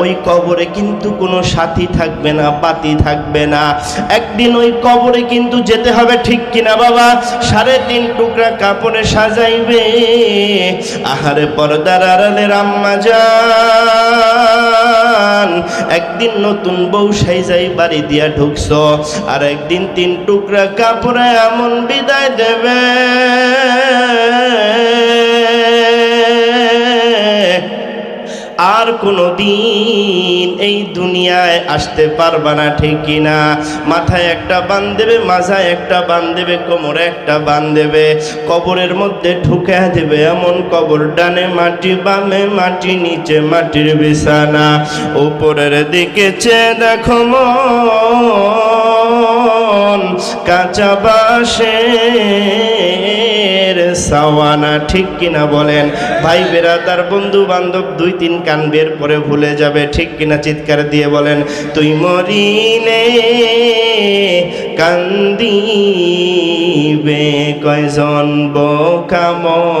ওই কবরে কিন্তু কোনো সাথী থাকবে না, পাতি থাকবে না। একদিন ওই কবরে কিন্তু যেতে হবে ঠিক কিনা বাবা? সাড়ে তিন টুকরা কাপড়ে সাজাইবে। আহারে পর্দার আড়ালে রাম্মা যান। একদিন নতুন বউ সাইজাই বাড়ি দিয়া ঢুকছ, আর একদিন তিন টুকরা কাপড়ে এমন বিদায় দেবে। আর কোনো দিন এই দুনিয়ায় আসতে পারবা না, ঠিক কিনা মাথায় একটা বান দেবে মাথায় একটা বান দেবে, কোমরে একটা বান দেবে, কবরের মধ্যে ঢুকে দেবে এমন কবর, ডানে মাটি, বামে মাটি, নিচে মাটির বিছানা, উপরের দিকে চেয়ে দেখো মন, কাঁচা বাঁশের সাওয়ানা, ঠিক কিনা বলেন? ভাই, বেরাদার বন্ধু বান্ধব দুই তিন কান বের পরে ভুলে যাবে, ঠিক কিনা চিৎকার দিয়ে বলেন? তুই মরিলে কান্দিবে কয়জন বোকামন?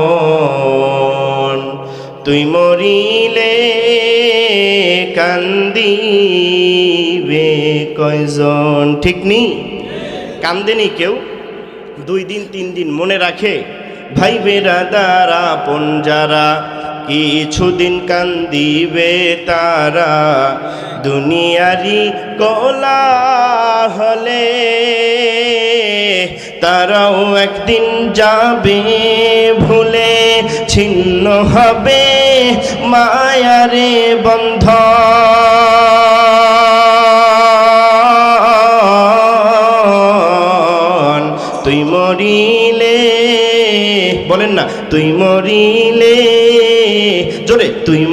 তুই মরিলে কান্দিবে কয়জন? ঠিক নি? কান্দেনি কেউ? দুই দিন, তিন দিন মনে রাখে। ভাই বেরাদারা পঞ্জারা কিছুদিন কান্দিবে তারা। দুনিয়ারি কলা হলে তারাও একদিন যাবে ভুলে। ছিন্ন হবে মায়ারে বন্ধ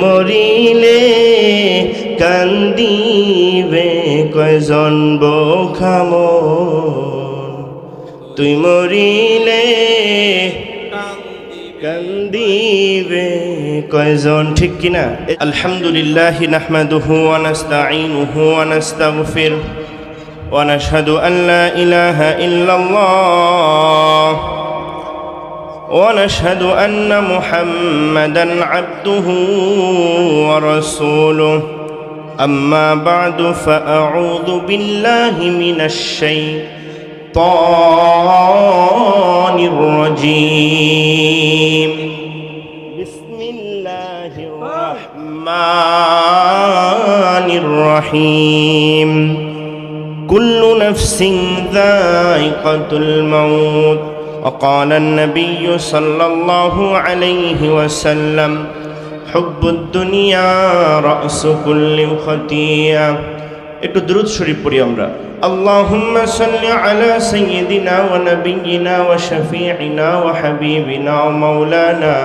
মরিলে কান্দিবে কয়জন বখাম তুই মরিলে কান্দিবে কয়জন? ঠিক কিনা আলহামদুলিল্লাহ নাহমাদুহু ওয়া নাস্তাঈনুহু ওয়া নাস্তাগফির ওয়া নাশহাদু আল্লা ইলাহা ইল্লাল্লাহ। ونشهد أن محمدا عبده ورسوله. أما بعد فأعوذ بالله من الشيطان الرجيم. بسم الله الرحمن الرحيم. كل نفس ذائقة الموت. وقال النبي صلى الله عليه وسلم حب الدنيا رأس كل خطيئة একটু দ্রুত শরীফ পড়ি আমরা اللهم صل على سيدنا ونبينا وشفيعنا وحبيبنا ومولانا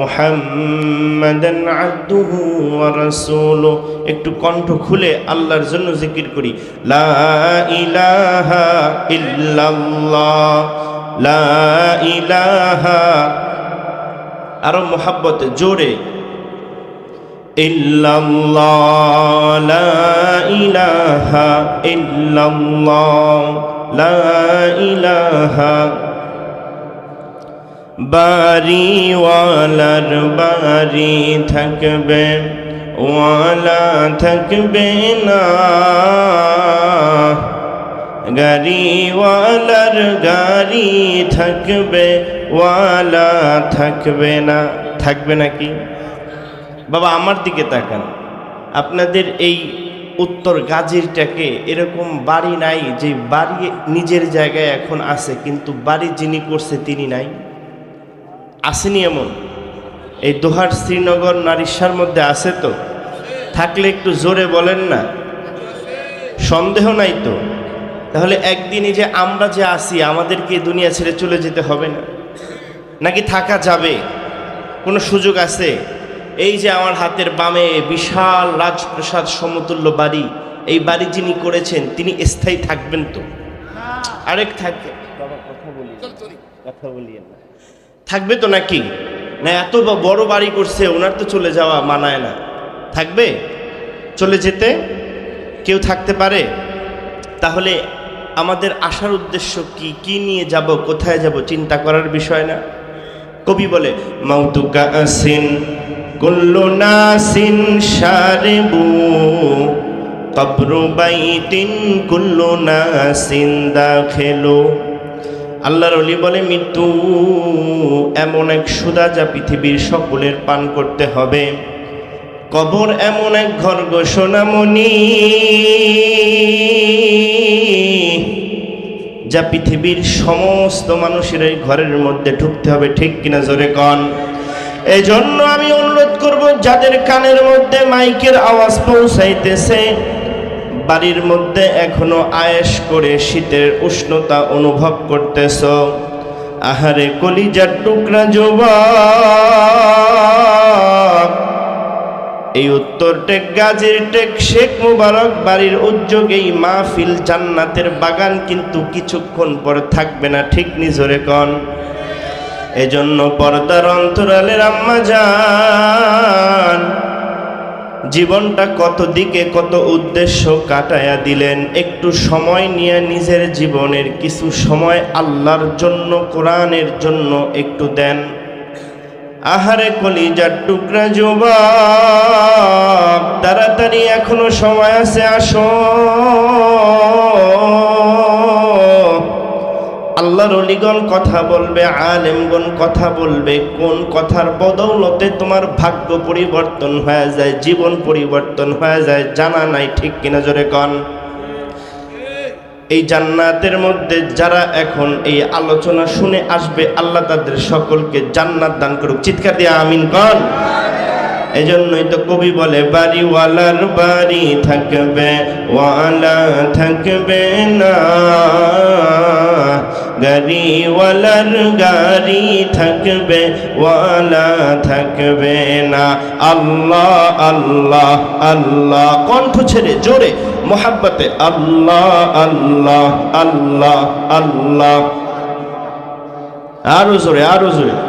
মুহাম্মাদান আবদুহু ওয়া রাসূলু একটু কণ্ঠ খুলে আল্লাহর জন্য জিকির করি লা ইলাহা ইল্লাল্লাহ লা ইলাহা, আরও মোহাব্বতে, জোরে। ইল্লাল্লাহ, লা ইলাহা ইল্লাল্লাহ, লা ইলাহা। বাড়িওয়ালার বাড়ি থাকবে, ওয়ালা থাকবে না। গাড়িওয়ালার গাড়ি থাকবে ওয়ালা থাকবে না থাকবে নাকি বাবা আমার দিকে তাকান। আপনাদের এই উত্তর গাজীরটাকে এরকম বাড়ি নাই যে বাড়ি নিজের জায়গায় এখন আছে, কিন্তু বাড়ি যিনি করছে তিনি নাই। আসেনি এমন? এই দোহার শ্রীনগর নারিশার মধ্যে আছে তো? থাকলে একটু জোরে বলেন না। সন্দেহ নাই তো? তাহলে একদিনই যে আমরা যে আসি আমাদেরকে দুনিয়া ছেড়ে চলে যেতে হবে না। নাকি থাকা যাবে? কোনো সুযোগ আছে? এই যে আমার হাতের বামে বিশাল রাজপ্রসাদ সমতুল্য বাড়ি এই বাড়ি যিনি করেছেন তিনি স্থায়ী থাকবেন তো? আরেক থাকে। বাবা কথা বলি কথা না থাকবে তো নাকি? না এত ব- বড় বাড়ি করছে ওনার তো চলে যাওয়া মানায় না। থাকবে? চলে যেতে? কেউ থাকতে পারে? তাহলে আমাদের আসার উদ্দেশ্য কি? কি নিয়ে যাব? কোথায় যাব? চিন্তা করার বিষয় না। কবি বলে মাউতুকা আসিন কুল্লু নাসিন সারিবু কবরু বাইতিন কুল্লু নাসিন দাখিলু। আল্লাহর অলি বলে, মৃত্যু এমন এক সুদা যা পৃথিবীর সকলের পান করতে হবে। কবর এমন এক ঘর সোনামণি যা পৃথিবীর সমস্ত মানুষের এই ঘরের মধ্যে ঢুকতে হবে, ঠিক কিনা জোরে কন? এই জন্য আমি অনুরোধ করব, যাদের কানের মধ্যে মাইকের আওয়াজ পৌঁছাইতেছে, বাড়ির মধ্যে এখনও আয়েস করে শীতের উষ্ণতা অনুভব করতেছ। আহারে কলিজার টুকরা যুবক এই উত্তর টেক, গাজীর টেক, শেখ মুবারক বাড়ির উদ্যোগেই মাহফিল জান্নাতের বাগান কিন্তু কিছুক্ষণ পরে থাকবে না, ঠিক নিজরে কন। এজন্য পর্দার অন্তরালের আম্মা যান। জীবনটা কত দিকে, কত উদ্দেশ্য কাটায়া দিলেন। একটু সময় নিয়ে নিজের জীবনের কিছু সময় আল্লাহর জন্য, কোরআনের জন্য একটু দেন। আহারে কলিজার টুকরা যুবক তাড়াতাড়ি এখনও সময় আছে, আসো। আল্লাহর অলিগণ কথা বলবে, আলেমগণ কথা বলবে, কোন কথার বদৌলতে তোমার ভাগ্য পরিবর্তন হয়ে যায়, জীবন পরিবর্তন হয়ে যায়, জানা নাই ঠিক কিনা জোরে কন। এই জান্নাতের মধ্যে যারা এখন এই আলোচনা শুনে আসবে, আল্লাহ তাদের সকলকে জান্নাত দান করুক। চিৎকার দিয়ে আমিন কন। এই জন্যই তো কবি বলে, বাড়িওয়ালার বাড়ি থাকবে, ওয়ালা থাকবে না। গাড়িওয়ালার গাড়ি থাকবে, ওয়ালা থাকবে না। আল্লাহ আল্লাহ আল্লাহ। কণ্ঠ ছেড়ে, জোরে, মোহাব্বতে, আল্লাহ আল্লাহ আল্লাহ আল্লাহ। আরও জোরে আরও জোরে।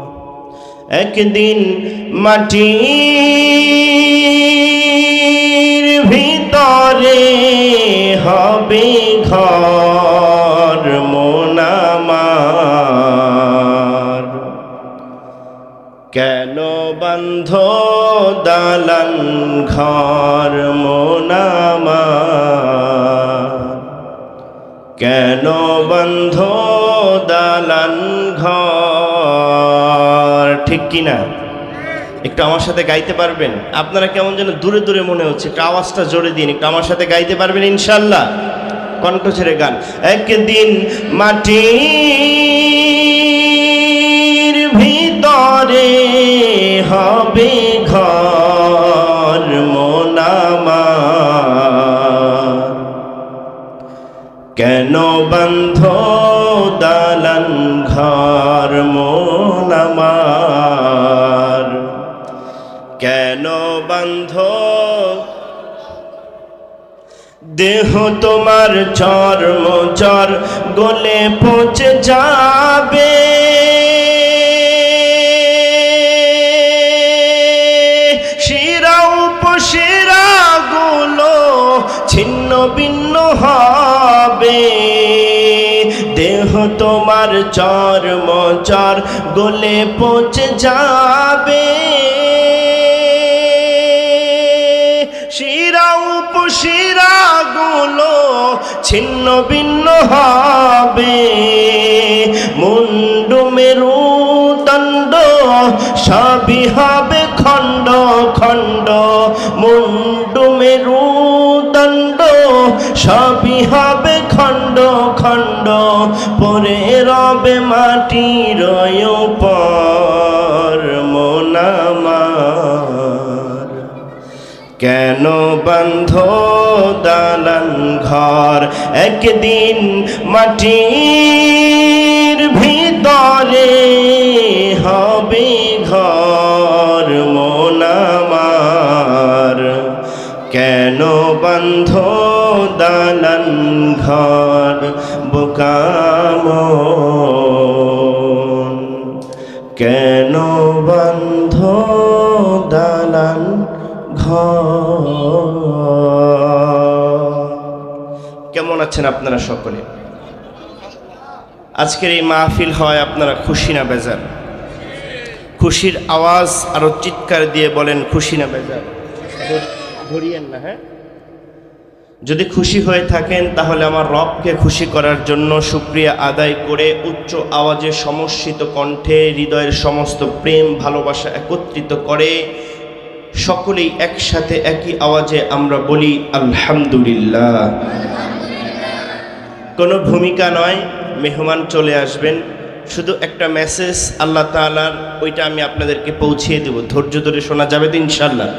একদিন মাটির ভিতরে হবে ঘর মোনামার। কেন বন্ধ দালান ঘর মোনামার? কেন বন্ধ দালান ঘর ঠিক কিনা? একটু আমার সাথে গাইতে পারবেন? আপনারা কেমন যেন দূরে দূরে মনে হচ্ছে, একটু আওয়াজটা জোরে দিন, একটু আমার সাথে গাইতে পারবেন ইনশাল্লাহ? কণ্ঠ ছেড়ে গান। একদিন মাটির ভিতরে হবে ঘর মোনামার কেন বন্ধ দালান ঘর? বন্ধ। দেহ তোমার চর্ম, চর গলে পচে যাবে। শিরা উপশিরা গুলো ভিন্ন হবে। দেহ তোমার চর্ম, চর গলে পচে যাবে। গুলো ছিন্ন ভিন্ন হবে। মুন্ডু মেরু দণ্ড, সবই হবে খণ্ড খণ্ড। মুন্ডু মেরু দণ্ড, সবই হবে খণ্ড খণ্ড। পরে রবে মাটির পর কেন বন্ধ দালান ঘর? একদিন মাটির ভিতরে হবে ঘর মোনামার কেন বন্ধ দালান ঘর বোকামন কেন বন্ধ দালান ঘর? কেমন আছেন আপনারা সকলে? আজকের এই মাহফিল হয় আপনারা খুশি না বেজার? খুশির আওয়াজ আরও চিৎকার দিয়ে বলেন, খুশি না বেজার? ধরিয়েন না হ্যাঁ? যদি খুশি হয়ে থাকেন, তাহলে আমার রবকে খুশি করার জন্য সুক্রিয়া আদায় করে উচ্চ আওয়াজে সমস্যিত কণ্ঠে হৃদয়ের সমস্ত প্রেম, ভালোবাসা একত্রিত করে সকলেই একসাথে একই আওয়াজে আমরা বলি, আলহামদুলিল্লাহ। কোনো ভূমিকা নয়, মেহমান চলে আসবেন। শুধু একটা মেসেজ আল্লাহ তাআলার, ওইটা আমি আপনাদেরকে পৌঁছিয়ে দেব। ধৈর্য ধরে শোনা যাবে তো ইনশাল্লাহ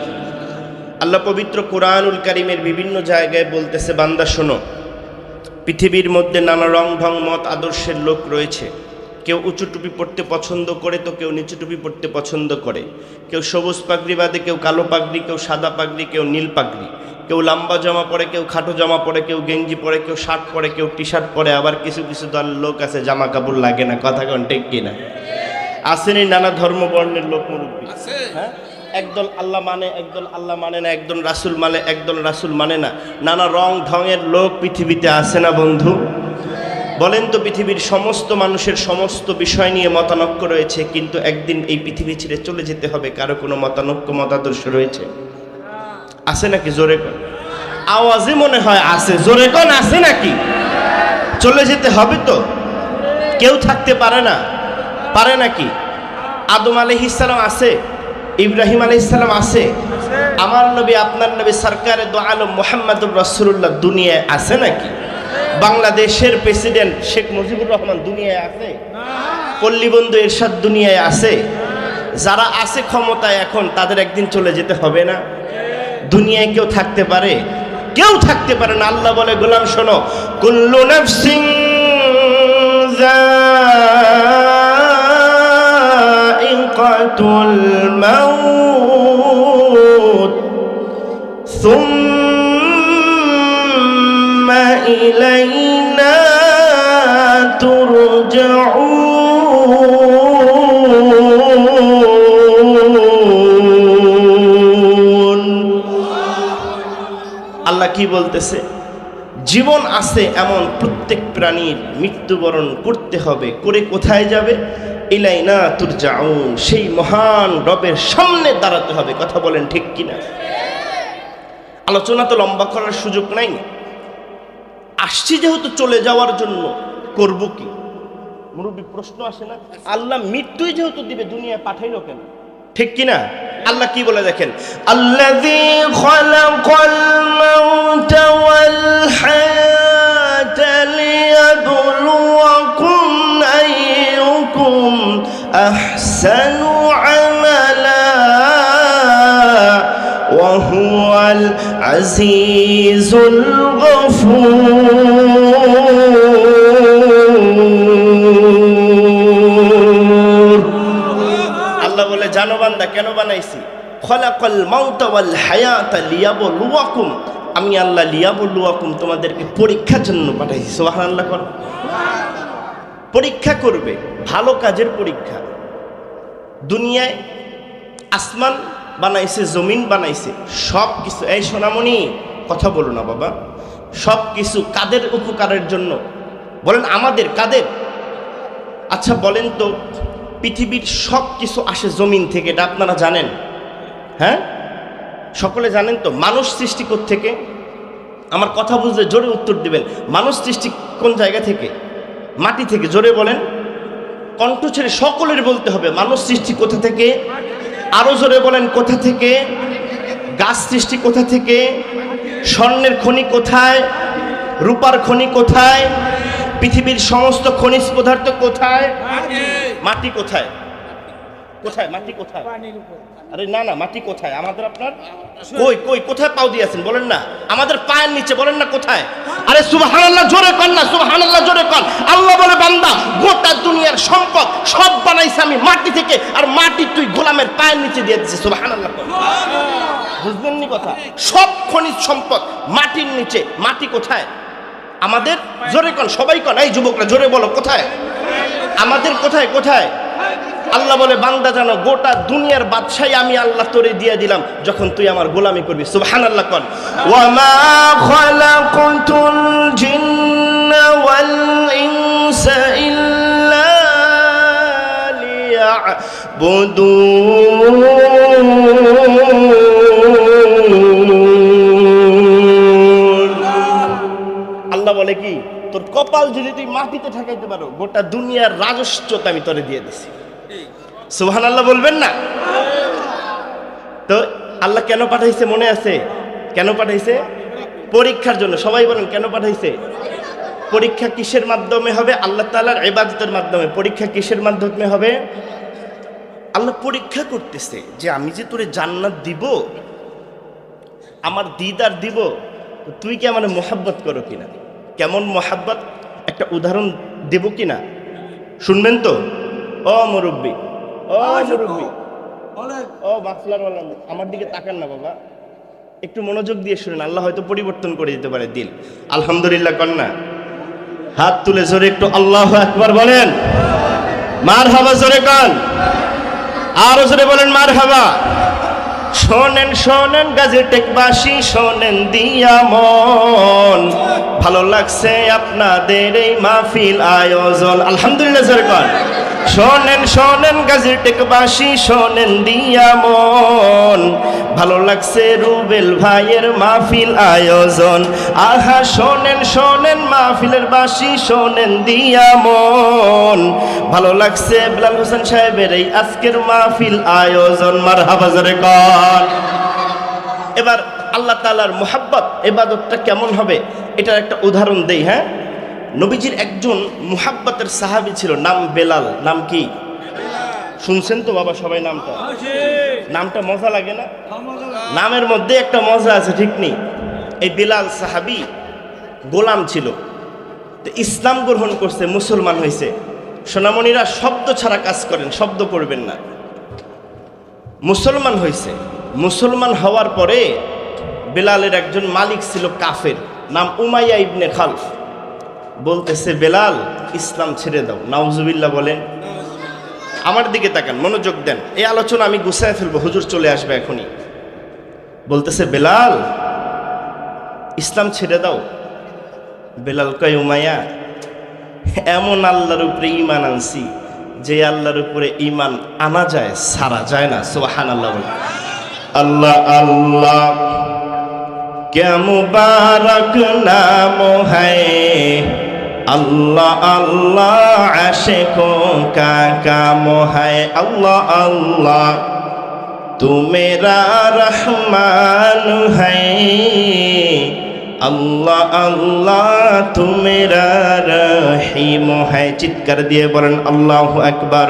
আল্লাহ পবিত্র কোরআনুল কারিমের বিভিন্ন জায়গায় বলতেছে, বান্দা শোনো, পৃথিবীর মধ্যে নানা রং ঢং মত আদর্শের লোক রয়েছে। কেউ উঁচু টুপি পড়তে পছন্দ করে তো কেউ নিচু টুপি পড়তে পছন্দ করে। কেউ সবুজ পাগড়ি বাদে কেউ কালো পাগড়ি কেউ সাদা পাগড়ি কেউ নীল পাগড়ি। কেউ লম্বা জামা পরে কেউ খাটো জামা পরে কেউ গেঞ্জি পরে কেউ শার্ট পরে কেউ টি শার্ট পরে আবার কিছু কিছু দল লোক আছে জামা কাপড় লাগে না। কথা কন ঠিক কিনা? আসেনি নানা ধর্ম বর্ণের লোক মুরব্বী। হ্যাঁ? একদল আল্লাহ মানে একদল আল্লাহ মানে না একদল রাসুল মানে একদল রাসুল মানে না। নানা রং ঢঙের লোক পৃথিবীতে আসে না বন্ধু? বলেন তো পৃথিবীর সমস্ত মানুষের সমস্ত বিষয় নিয়ে মতানক্য রয়েছে, কিন্তু একদিন এই পৃথিবী ছেড়ে চলে যেতে হবে, কারও কোনো মতানক্য, মতাদর্শ রয়েছে? আছে নাকি? জোরে কন। আওয়াজে মনে হয় আছে। জোরে কন, আছে নাকি? চলে যেতে হবে তো? কেউ থাকতে পারে না। পারে নাকি? আদম আলহিসাল্লাম আছে? ইব্রাহিম আলহিসাল্লাম আছে? আমার নবী, আপনার নবী সরকারের দো আলম মোহাম্মদুর রসুল্লাহ দুনিয়ায় আছে নাকি? বাংলাদেশের প্রেসিডেন্ট শেখ মুজিবুর রহমান দুনিয়ায় আছে? পল্লীবন্ধু এরশাদ দুনিয়ায় আছে? যারা আছে ক্ষমতায় এখন, তাদের একদিন চলে যেতে হবে না? দুনিয়ায় কেউ থাকতে পারে? কেউ থাকতে পারে না। আল্লাহ বলে, গোলাম, শোনো, কুল্লু নাফসিং যায়িকাতুল মাউত إلينا ترجعون আল্লাহ কি বলতেছে জীবন আছে এমন প্রত্যেক প্রাণীর মৃত্যুবরণ করতে হবে করে কোথায় যাবে ইলাইনা তুর যাউন সেই মহান রবের সামনে দাঁড়াতে হবে কথা বলেন ঠিক কিনা আলোচনা তো লম্বা করার সুযোগ নাই আসছি যেহেতু চলে যাওয়ার জন্য, করব কি? মুরব্বী, প্রশ্ন আসে না? আল্লাহ মৃত্যুই যেহেতু দিবে, দুনিয়ায় পাঠাইলো কেন? ঠিক কিনা আল্লাহ কি বলে দেখেন? আল্লাযী খালাকাল মাউতা العزيز الغفور আল্লাহ বলে জানো বান্দা কেন বানাইছি খলাকল মাউতা ওয়াল হায়াতা লিয়াবলুয়াকুম আমি আল্লাহ লিয়াবলুয়াকুম তোমাদেরকে পরীক্ষার জন্য পাঠাইছি সুবহানাল্লাহ কর পরীক্ষা করবে ভালো কাজের পরীক্ষা দুনিয়ায় আসমান বানাইছে, জমিন বানাইছে সব কিছু এই সোনামণি, কথা বলো না বাবা। সব কিছু কাদের উপকারের জন্য? বলেন আমাদের, কাদের? আচ্ছা বলেন তো, পৃথিবীর সব কিছু আসে জমিন থেকে, এটা আপনারা জানেন। হ্যাঁ? সকলে জানেন তো, মানুষ সৃষ্টি থেকে আমার কথা বুঝলে জোরে উত্তর দিবেন। মানুষ সৃষ্টি কোন জায়গা থেকে? মাটি থেকে। জোরে বলেন। কণ্ঠ ছেড়ে সকলের বলতে হবে, মানুষ সৃষ্টি কোথা থেকে? আরও জোরে বলেন, কোথা থেকে? গাছ সৃষ্টি কোথা থেকে? স্বর্ণের খনি কোথায়? রূপার খনি কোথায়? পৃথিবীর সমস্ত খনিজ পদার্থ কোথায়? মাটি কোথায়? কোথায়? মাটি কোথায়? আরে না না মাটি কোথায়? আমাদের আপনার কই কই কোথায় পাও দিয়েছেন বলেন না। আমাদের পায়ের নিচে বলেন না কোথায়? আরে সুবহানাল্লাহ জোরে কর না সুবহানাল্লাহ জোরে কর আল্লাহ বলে বান্দা গোটা দুনিয়ার সম্পদ সব বানাইছে আমি মাটি থেকে আর মাটি তুই গোলামের পায়ের নিচে দিয়ে দিছিস সুবহানাল্লাহ বুঝলেন নি কথা? সব খনিজ সম্পদ মাটির নিচে মাটি কোথায়? আমাদের জোরে কন সবাই কন। এই যুবকরা জোরে বলো কোথায়? আমাদের কোথায় কোথায়? আল্লাহ বলে বান্দা জানো গোটা দুনিয়ার বাদশাই আমি আল্লাহ তোরে দিয়ে দিলাম যখন তুই আমার গোলামি করবি। সুবহান আল্লাহ কন। ওয়ামা খালাকুতুল জিন্না ওয়াল ইনসা ইল্লা লিয়াবুদুন. আল্লাহ বলে কি তোর কপাল যদি তুই মাটিতে ঠেকাইতে পারো গোটা দুনিয়ার রাজস্ব আমি তোরে দিয়ে দিছি। সুবহান আল্লাহ বলবেন না? তো আল্লাহ কেন পাঠাইছে মনে আছে? কেন পাঠাইছে? পরীক্ষার জন্য। সবাই বলেন, কেন পাঠাইছে? পরীক্ষা কিসের মাধ্যমে হবে? আল্লাহ তালার এবাদতের মাধ্যমে। পরীক্ষা কিসের মাধ্যমে হবে? আল্লাহ পরীক্ষা করতেছে যে আমি যে তোরে জান্নাত দিব, আমার দিদার দিব তুই কি আমার মোহাব্বত করো কিনা? কেমন মোহাব্বত? একটা উদাহরণ দেব কিনা? শুনবেন তো? ও মুরব্বী ও মাফলার আমার দিকে তাকান না বাবা। একটু মনোযোগ দিয়ে শুনেন আল্লাহ হয়তো পরিবর্তন করে দিতে পারে দিল। আলহামদুলিল্লাহ কন্যা। হাত তুলে জোরে একটু আল্লাহ একবার বলেন। মার হাবা জোরে কন। আরও জোরে বলেন মার হাবা শোনেন শোনেন গাজী টেকবাসী শোনেন দিয়া মন। ভালো লাগছে আপনাদের এই মাহফিল আয়োজন। আলহামদুলিল্লাহ, জোরে কন। শোনেন শোনেন গাজীর টেকবাসী শোনেন দিয়া মন। ভালো লাগছে রুবেল ভাইয়ের মাহফিল আয়োজন। আহা, শোনেন শোনেন মাহফিলের বাসি, শোনেন দিয়া মন। ভালো লাগছে বিলাল হোসেন সাহেবের এই আজকের মাহফিল আয়োজন। মার হাবাজারে কর এবার আল্লাহ তালার মোহাব্বত এবাদতটা কেমন হবে? এটার একটা উদাহরণ দেই হ্যাঁ? নবীজির একজন মুহাব্বতের সাহাবি ছিল নাম বেলাল। নাম কি? শুনছেন তো বাবা সবাই নামটা? নামটা মজা লাগে না? নামের মধ্যে একটা মজা আছে ঠিক নেই এই বেলাল সাহাবি গোলাম ছিল। তো ইসলাম গ্রহণ করছে মুসলমান হয়েছে সোনামণিরা শব্দ ছাড়া কাজ করেন শব্দ করবেন না। মুসলমান হয়েছে। মুসলমান হওয়ার পরে বেলালের একজন মালিক ছিল কাফের, নাম উমাইয়া ইবনে খালফ। বলতেছে, বেলাল, ইসলাম ছেড়ে দাও। নাউজুবিল্লাহ বলেন, আমার দিকে তাকান, মনোযোগ দেন। এই আলোচনা আমি গুছায় ফেলব, হুজুর চলে আসবে এখনই। বলতেছে, বেলাল, ইসলাম ছেড়ে দাও। বেলাল কয়, উমাইয়া, এমন আল্লাহর উপরে ইমান আনছি যে আল্লাহর উপরে ইমান আনা যায়, সারা যায় না। সোহান আল্লাহ আল্লাহ আল্লাহ কে নাম হায়? আল্লাহ আল্লাহ কো কাকা হায় আল্লাহ আল্লাহ, তুমেরা রহমান হায়। আল্লাহ আল্লাহ, তুমেরা রহিম। হ্যাঁ চিৎকার দিয়ে বলেন, আল্লাহ একবার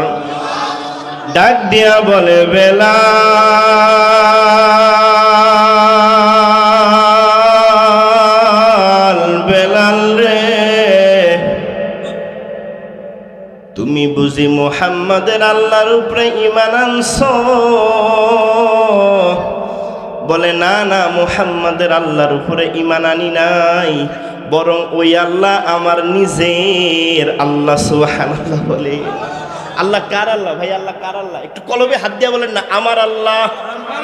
ডাক দিয়া বলে, বেলা। তুমি বুঝি মোহাম্মদের আল্লাহর উপরে ইমান আনছো? বলে, না না, মোহাম্মদের আল্লাহর উপরে ইমান আনি নাই। বরং ওই আল্লাহ আমার নিজের আল্লাহ, সুবহানাল্লাহ বলে। আল্লাহ কার আল্লাহ? ভাই, আল্লাহ কার আল্লাহ? একটু কলবে হাত দিয়ে বলেন না, আমার আল্লাহ।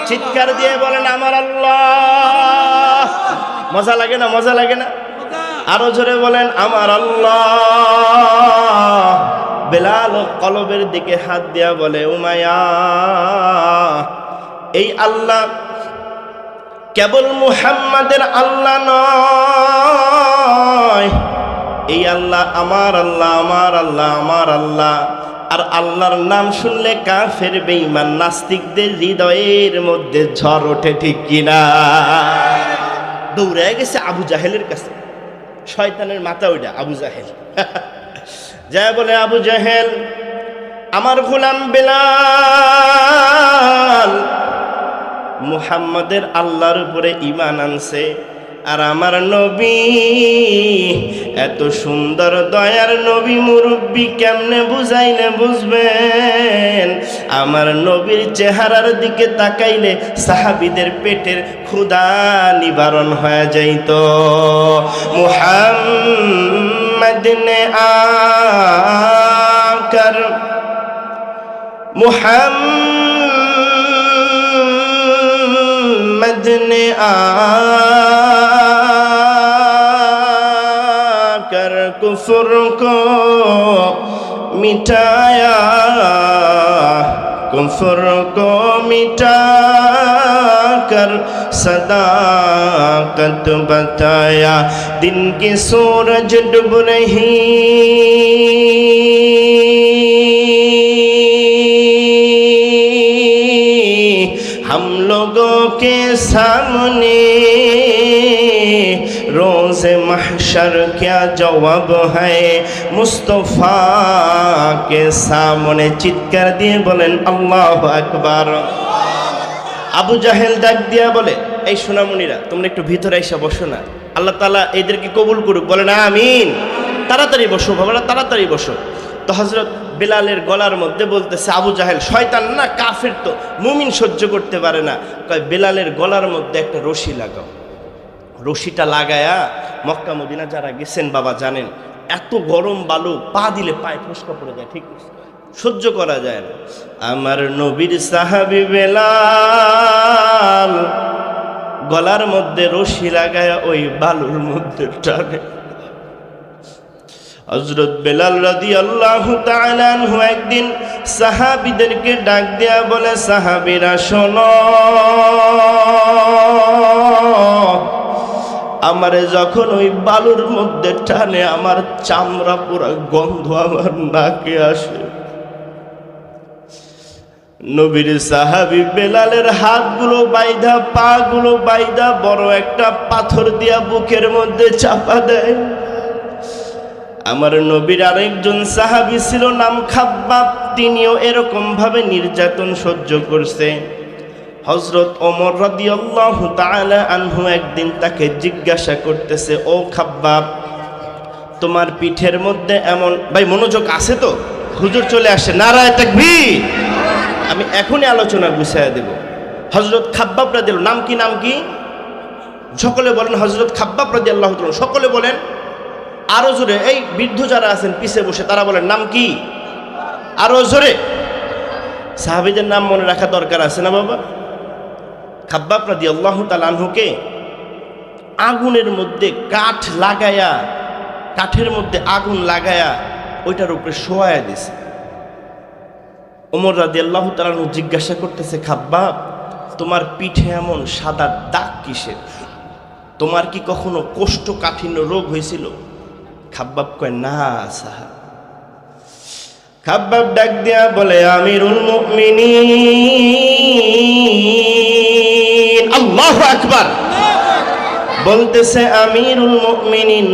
চিৎকার দিয়ে বলেন, আমার আল্লাহ। মজা লাগে না, মজা লাগে না? আরও জোরে বলেন, আমার আল্লাহ। বেলাল কলবের দিকে হাত দিয়া বলে উমায়া এই আল্লাহ কেবল মুহাম্মাদের আল্লাহ নয়। এই আল্লাহ আমার আল্লাহ আমার আল্লাহ আমার আল্লাহ। আর আল্লাহর নাম শুনলে কাফের, বেঈমান, নাস্তিকদের হৃদয়ের মধ্যে ঝড় ওঠে, ঠিক কিনা? দৌড়ে গেছে আবু জাহেলের কাছে। শয়তানের মাথা ওইটা, আবু জাহেল। যা বলে, আবু জাহেল, আমার গোলাম বেলাল মুহাম্মাদের আল্লাহর উপরে ইমান আনছে। আর আমার নবী, এত সুন্দর দয়ার নবী মুরব্বী কেমনে বুঝাইলে বুঝবেন? আমার নবীর চেহারার দিকে তাকাইলে সাহাবিদের পেটের ক্ষুধা নিবারণ হয়ে যাইত। মুহাম্মদ আকার ابن آ کر کفر کو مٹایا کفر کو مٹا کر صداقت بتایا دن کی سورج ڈب رہی हम लोगों के सामने रोज महशर क्या जवाब है मुस्तफा के सामने চিৎকার দিয়ে বলেন আল্লাহ আকবার আবু জাহেল ডাক দিয়া বলে এই সোনামণিরা তোমরা একটু ভিতরে এসে বসো না আল্লাহ তালা এদেরকে কবুল করুক বলে না আমিন তাড়াতাড়ি বসো বাবারা তাড়াতাড়ি বসো তো হজরত বেলালের গলার মধ্যে বলতেছে, আবু জাহেল, শয়তান না, কাফের তো। মুমিন সহ্য করতে পারে না। কয়, বেলালের গলার মধ্যে একটা রশি লাগাও। রশিটা লাগায়া মক্কা মদিনা যারা গেছেন, বাবা জানেন, এত গরম বালু, পা দিলে পায়ে ফুসকা পড়ে যায়, ঠিক সহ্য করা যায় না। আমার নবীর সাহাবি বেলাল গলার মধ্যে রশি লাগায়া ওই বালুর মধ্যে টানে। হজরত বেলাল রাদি আল্লাহ তাআলাহু একদিন সাহাবিদেরকে ডাক দেয়া বলে, সাহাবীরা, শোন, আমারে যখন ওই বালুর মধ্যে টানে, আমার চামড়া পুরা গন্ধ আমার নাকে আসে। নবীর সাহাবি বেলালের হাতগুলো বাইধা, পাগুলো বাইধা, বড় একটা পাথর দিয়া বুকের মধ্যে চাপা দেয়। আমার নবীর আরেকজন সাহাবি ছিল নাম খাব্বাব, তিনিও এরকম ভাবে নির্যাতন সহ্য করছে। হজরত ওমর রাদিয়াল্লাহু তাআলা আনহু একদিন তাকে জিজ্ঞাসা করতেছে, ও খাব্বাব, তোমার পিঠের মধ্যে এমন ভাই, মনোযোগ আছে তো? হুজুর চলে আসে, নারায় তাকবীর! আমি এখনই আলোচনা গুছিয়ে দেব। হজরত খাব্বাব রাদিয়াল্লাহু নাম কি নাম কি? সকলে বলেন হজরত খাব্বাব রাদিয়াল্লাহু তাআলা, সকলে বলেন আরও জোরে, এই বৃদ্ধ যারা আছেন, পিছে বসে, তারা বলেন, নাম কি? আরও জোরে। সাহাবিদের নাম মনে রাখা দরকার আছে না বাবা? খাব্বাব রাদি আল্লাহ তালানহুকে আগুনের মধ্যে কাঠ লাগায়া, কাঠের মধ্যে আগুন লাগায়া, ওইটার উপরে শোয়ায়া দিছে। ওমর রাদি আল্লাহ তালানহু জিজ্ঞাসা করতেছে খাব্বাব তোমার পিঠে এমন সাদা দাগ কিসের? তোমার কি কখনো কোষ্ঠকাঠিন্য রোগ হয়েছিল? খাব্বাব কয়, না, সাহা। খাব্বাব ডাক দিয়া বলে, আমিরুল মুমিনিন। আকবার। বলতেছে, আমিরুল মুমিনিন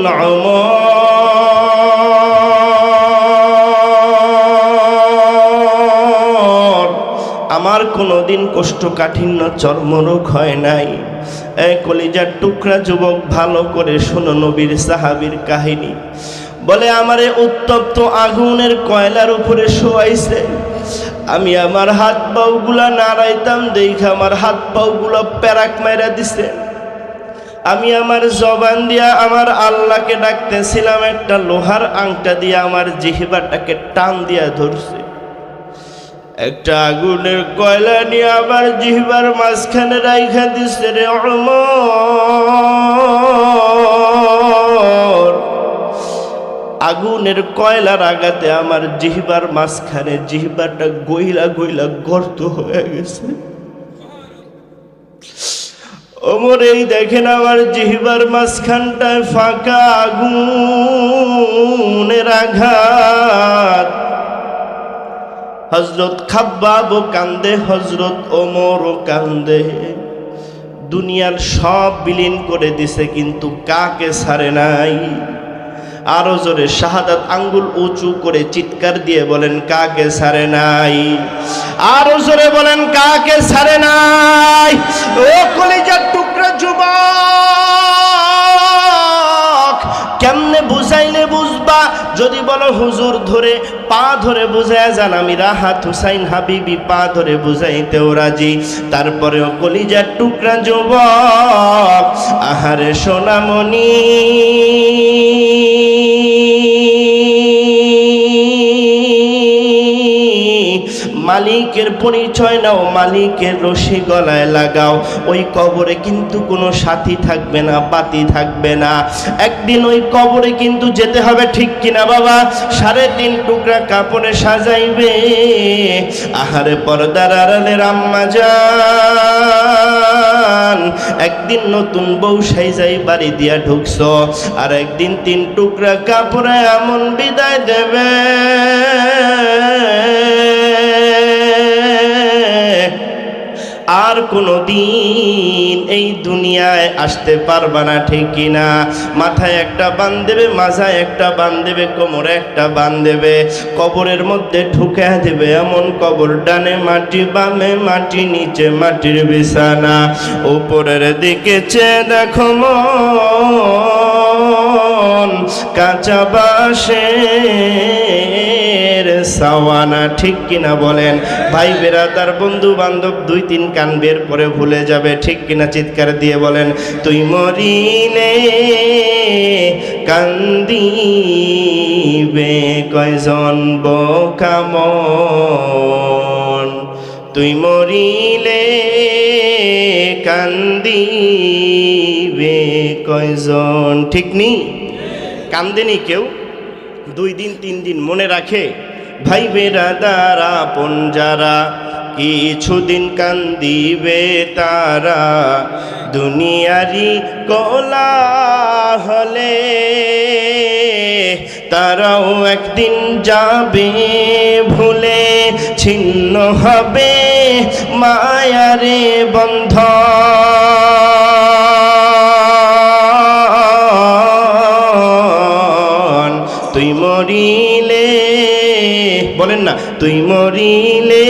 আমার কোনোদিন কোষ্ঠকাঠিন্য চর্মরোগ হয় নাই। কলিজার টুকরা যুবক ভালো করে শোনো নবীর সাহাবীর কাহিনী। বলে, আমারে উত্তপ্ত আগুনের কয়লার উপরে শোয়াইছে। আমি আমার হাত পাওগুলা নাড়াইতাম, দেখে আমার হাত পাওগুলো প্যারাক মেরা দিছে। আমি আমার জবান দিয়া আমার আল্লাহকে ডাকতেছিলাম, একটা লোহার আংটা দিয়ে আমার জিহিবাটাকে টান দিয়া ধরছে। একটা আগুনের কয়লা নিয়ে আবার জিহবার মাঝখানে রাইখা দিচ্ছে রে অমর। আগুনের কয়লার আগাতে আমার জিহবার মাঝখানে জিহবারটা গইলা গইলা গর্ত হয়ে গেছে। ওমর এই দেখেন আমার জিহবার মাঝখানটায় ফাঁকা আগুনের আঘাত। হজরত খাব্বাবও কান্দে, হজরত ওমরও কান্দে। দুনিয়ার সব বিলীন করে দিছে, কিন্তু কাকে ছাড়ে নাই? আরও জোরে শাহাদাত আঙ্গুল উঁচু করে চিৎকার দিয়ে বলেন, কাকে ছাড়ে নাই? আরও জোরে বলেন, কাকে ছাড়ে নাই? ও কলিজার টুকরা যুবক বুঝাইলে বুঝবা যদি বলো হুজুর ধরে, পা ধরে বুঝায় যান, আমি রাহাত হুসাইন হাবিবি পা ধরে বুঝাইতেও রাজি। তারপরেও কলিজার টুকরা যুবক, আহারে সোনামণি। মালিকের পরিচয় নাও, মালিকের রশি গলায় লাগাও। ওই কবরে কিন্তু কোনো সাথী থাকবে না বাতি থাকবে না। একদিন ওই কবরে কিন্তু যেতে হবে ঠিক কিনা বাবা? সাড়ে তিন টুকরা কাপড়ে সাজাইবে। আহারে পর্দার আড়ালের আম্মা যান। একদিন নতুন বউ সাইজাই বাড়ি দিয়া ঢুকছ, আর একদিন তিন টুকরা কাপড়ে এমন বিদায় দেবে। আর কোনো দিন এই দুনিয়ায় আসতে পারবা না, ঠিক কিনা? মাথায় একটা বান দেবে মাথায় একটা বান দেবে কোমরে একটা বান দেবে কবরের মধ্যে ঢুকে দেবে এমন কবর, ডানে মাটি, বামে মাটি, নিচে মাটির বিছানা, উপরের দিকে চেয়ে দেখো মন। কাঁচা বাঁশের সাওয়ানা, ঠিক কিনা বলেন? ভাই, বেরাদার, বন্ধু বান্ধব দুই তিন কান বের করে ভুলে যাবে, ঠিক কিনা চিৎকার দিয়ে বলেন? তুই মরিলে কান্দিবে কয়জন বোকামন তুই মরিলে কান্দিবে কয়জন? ঠিক নি কান্দেনি কেউ? দুই দিন, তিন দিন মনে রাখে, ভাই বেরাদার যারা কিছুদিন কান্দিবে তারা দুনিয়ারি কলা হলে তারাও একদিন যাবে ভুলে, ছিন্ন হবে মায়ারে বন্ধ তুই মরিলে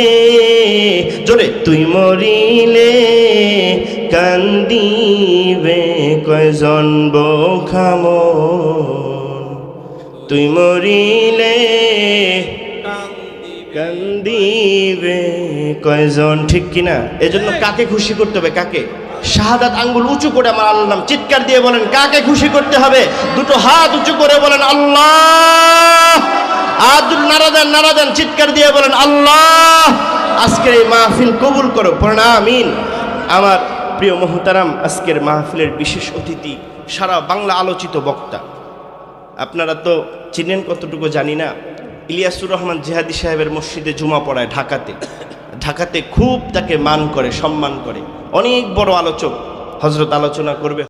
জোরে তুই মরিলে কান্দিবে কয়জন বোখামন তুই মরিলে কান্দিবে কয়জন? ঠিক কিনা? এজন্য কাকে খুশি করতে হবে? কাকে? শাহাদাত আঙ্গুল উঁচু করে আমার আল্লাহ নাম চিৎকার দিয়ে বলেন কাকে খুশি করতে হবে? দুটো হাত উঁচু করে বলেন আল্লাহ! আর দুটো নাড়া দেন নাড়া দেন চিৎকার দিয়ে বলেন, আল্লাহ, আজকের এই মাহফিল কবুল করো। প্রণামিন আমার প্রিয় মোহতারাম, আজকের মাহফিলের বিশেষ অতিথি, সারা বাংলা আলোচিত বক্তা। আপনারা তো চিনেন কতটুকু জানি না, ইলিয়াসুর রহমান জেহাদি সাহেবের মসজিদে জুমা পড়ায় ঢাকাতে। ঢাকাতে খুব তাকে মান করে, সম্মান করে। অনেক বড় আলোচক হজরত আলোচনা করবে।